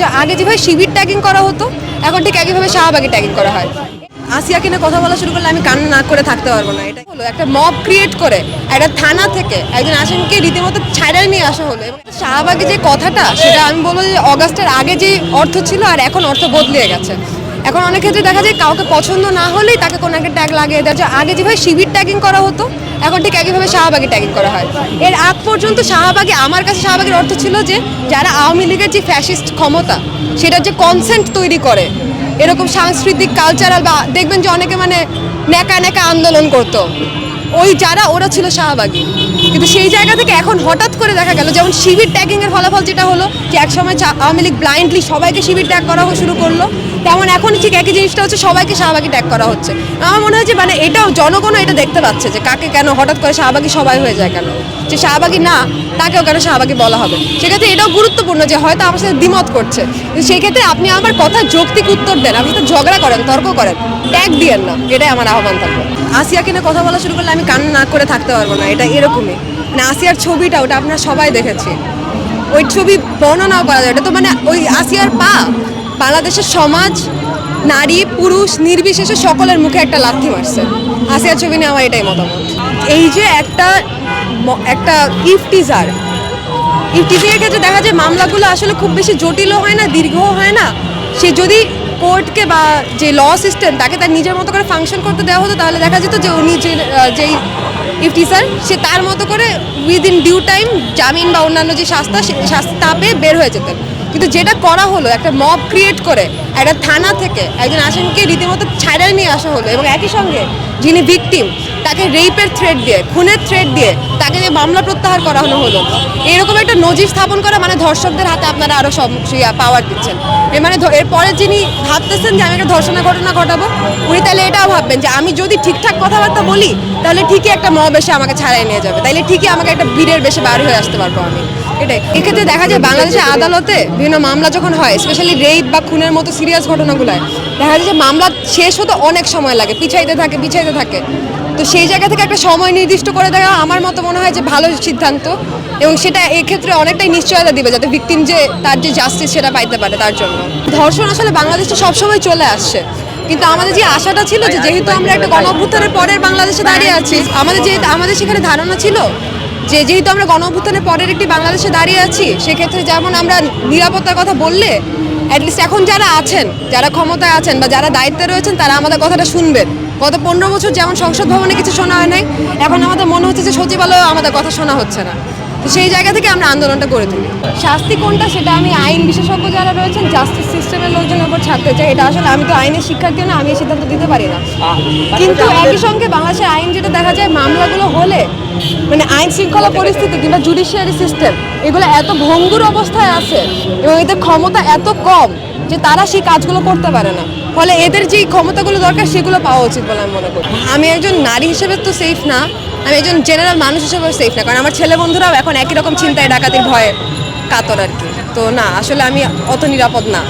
যে আগে যেভাবে শিবির ট্যাগিং করা হতো, এখন ঠিক একইভাবে শাহবাগে ট্যাগিং করা হয়। আসিয়াকে নিয়ে কথা বলা শুরু করলে আমি কান্না না করে থাকতে পারব না এটা হলো। একটা মব ক্রিয়েট করে একটা থানা থেকে একজন আসামিকে রীতিমতো ছাড়াই নিয়ে আসা হলো। এবং শাহবাগে যে কথাটা, সেটা আমি বলব যে অগাস্টের আগে যে অর্থ ছিল, আর এখন অর্থ বদলে গেছে। এখন অনেক ক্ষেত্রে দেখা যায় কাউকে পছন্দ না হলেই তাকে কোনো একটা ট্যাগ লাগিয়ে দেওয়া আগে যেভাবে শিবির ট্যাগিং করা হতো এখন ঠিক একইভাবে শাহবাগে ট্যাগিং করা হয়। এর আগ পর্যন্ত শাহবাগে, আমার কাছে শাহবাগের অর্থ ছিল যে, যারা আওয়ামী লীগের যে ফ্যাসিস্ট ক্ষমতা, সেটার যে কনসেন্ট তৈরি করে, এরকম সাংস্কৃতিক কালচারাল বা দেখবেন যে অনেকে মানে ন্যাকা ন্যাকা আন্দোলন করতো। ওই যারা, ওরা ছিল শাহবাগী। কিন্তু সেই জায়গা থেকে এখন হঠাৎ করে দেখা গেল, যেমন শিবির ট্যাগিং এর ফলাফল যেটা হলো যে একসময় আওয়ামী লীগ ব্লাইন্ডলি সবাইকে শিবির ট্যাগ করা শুরু করল, তেমন এখন ঠিক একই জিনিসটা হচ্ছে সবাইকে শাহবাগে ট্যাগ করা হচ্ছে। আমার মনে হয় যে মানে এটাও জনগণও এটা দেখতে পাচ্ছে যে কাকে কেন হঠাৎ করে শাহবাগি সবাই হয়ে যায় কেন? যে শাহবাগি না তাকেও কেন শাহবাগী বলা হবে? সেক্ষেত্রে এটাও গুরুত্বপূর্ণ যে হয়তো আমার সাথে দ্বিমত করছে। কিন্তু সেই ক্ষেত্রে আপনি আমার কথা যৌক্তিক উত্তর দেন আপনি তো ঝগড়া করেন তর্ক করেন ট্যাগ দিয়েন না। এটাই আমার আহ্বান থাকবে। আসিয়াকে নিয়ে কথা বলা শুরু করলে আমি কান না করে থাকতে পারব না এটা এরকমই। মানে আসিয়ার ছবিটা ওটা আপনারা সবাই দেখেছি। ওই ছবি বর্ণনাও করা যায় এটা তো মানে ওই আসিয়ার পা। বাংলাদেশের সমাজ নারী পুরুষ নির্বিশেষে সকলের মুখে একটা লাথি মারছে। আসিয়ার ছবি নিয়ে আমার এটাই মতামত। এই যে একটা একটা ইফটিজার ইফটিজিংয়ের ক্ষেত্রে দেখা যায় মামলাগুলো আসলে খুব বেশি জটিলও হয় না, দীর্ঘও হয় না। সে যদি কোর্টকে বা যে ল সিস্টেম তাকে তার নিজের মতো করে ফাংশন করতে দেওয়া হতো, তাহলে দেখা যেত যে উনি যে যেই ইফটিজার সে তার মতো করে উইদিন ডিউ টাইম জামিন বা অন্যান্য যে শাস্তা শাস্তা পেয়ে বের হয়ে যেতেন। কিন্তু যেটা করা হলো, একটা মব ক্রিয়েট করে, একটা থানা থেকে একজন আসামিকে রীতিমতো ছাড়াই নিয়ে আসা হলো এবং একই সঙ্গে যিনি ভিকটিম তাকে রেপের থ্রেড দিয়ে, খুনের থ্রেড দিয়ে তাকে যে মামলা প্রত্যাহার করানো হলো, এরকম একটা নজির স্থাপন করা মানে ধর্ষকদের হাতে আপনারা আরও পাওয়ার দিচ্ছেন। এর মানে এরপরে যিনি ভাবতেছেন যে আমি একটা ধর্ষণের ঘটনা ঘটাবো, উনি তাহলে এটাও ভাববেন যে আমি যদি ঠিকঠাক কথাবার্তা বলি, তাহলে ঠিকই একটা মব এসে আমাকে ছাড়াই নিয়ে যাবে, তাইলে ঠিকই আমাকে একটা ভিড়ের বেশে বার হয়ে আসতে পারব আমি। এটাই। এক্ষেত্রে দেখা যায় বাংলাদেশের আদালতে বিভিন্ন মামলা যখন হয় স্পেশালি রেপ বা খুনের মতো সিরিয়াস ঘটনাগুলোয়, দেখা যায় যে মামলা শেষ হতে অনেক সময় লাগে, পিছাইতে থাকে পিছাইতে থাকে। তো সেই জায়গা থেকে একটা সময় নির্দিষ্ট করে দেওয়া আমার মতো মনে হয় যে ভালো সিদ্ধান্ত, এবং সেটা এক্ষেত্রে অনেকটাই নিশ্চয়তা দিবে যাতে ভিকটিম যে, তার যে জাস্টিস সেটা পাইতে পারে তার জন্য। ধর্ষণ আসলে বাংলাদেশে সবসময় চলে আসছে। কিন্তু আমাদের যে আশাটা ছিল যে যেহেতু আমরা একটা গণ অভ্যুত্থানের পরের বাংলাদেশে দাঁড়িয়ে আছি, আমাদের যে আমাদের সেখানে ধারণা ছিল যে যেহেতু আমরা গণ অভ্যুত্থানের পরের একটি বাংলাদেশে দাঁড়িয়ে আছি, সেক্ষেত্রে যেমন আমরা নিরাপত্তার কথা বললে অ্যাটলিস্ট এখন যারা আছেন, যারা ক্ষমতায় আছেন বা যারা দায়িত্বে রয়েছেন, তারা আমাদের কথাটা শুনবেন। গত পনেরো বছর যেমন সংসদ ভবনে কিছু শোনা হয় নাই, এখন আমাদের মনে হচ্ছে যে সচিবালয়েও আমাদের কথা শোনা হচ্ছে না। তো সেই জায়গা থেকে আমরা আন্দোলনটা করে তুলি। শাস্তি কোনটা সেটা আমি আইন বিশেষজ্ঞ যারা রয়েছেন জাস্টিস সিস্টেমের লোকজনের উপর ছাড়তে চাই, এটা আসলে আমি তো আইনের শিক্ষার্থী না আমি এই সিদ্ধান্ত দিতে পারি না। কিন্তু একই সঙ্গে বাংলাদেশের আইন যেটা দেখা যায়, মামলাগুলো হলে মানে আইন শৃঙ্খলা পরিস্থিতি কিংবা জুডিশিয়ারি সিস্টেম এগুলো এত ভঙ্গুর অবস্থায় আছে এবং এদের ক্ষমতা এত কম যে তারা সেই কাজগুলো করতে পারে না। ফলে এদের যেই ক্ষমতাগুলো দরকার, সেগুলো পাওয়া উচিত বলে আমি মনে করি। আমি একজন নারী হিসেবে তো সেফ না আমি একজন জেনারেল মানুষ হিসেবে সেফ না, কারণ আমার ছেলে বন্ধুরাও এখন একই রকম চিন্তায় ডাকাতির ভয়ে কাতর আর কি। তো না, আসলে আমি অত নিরাপদ না।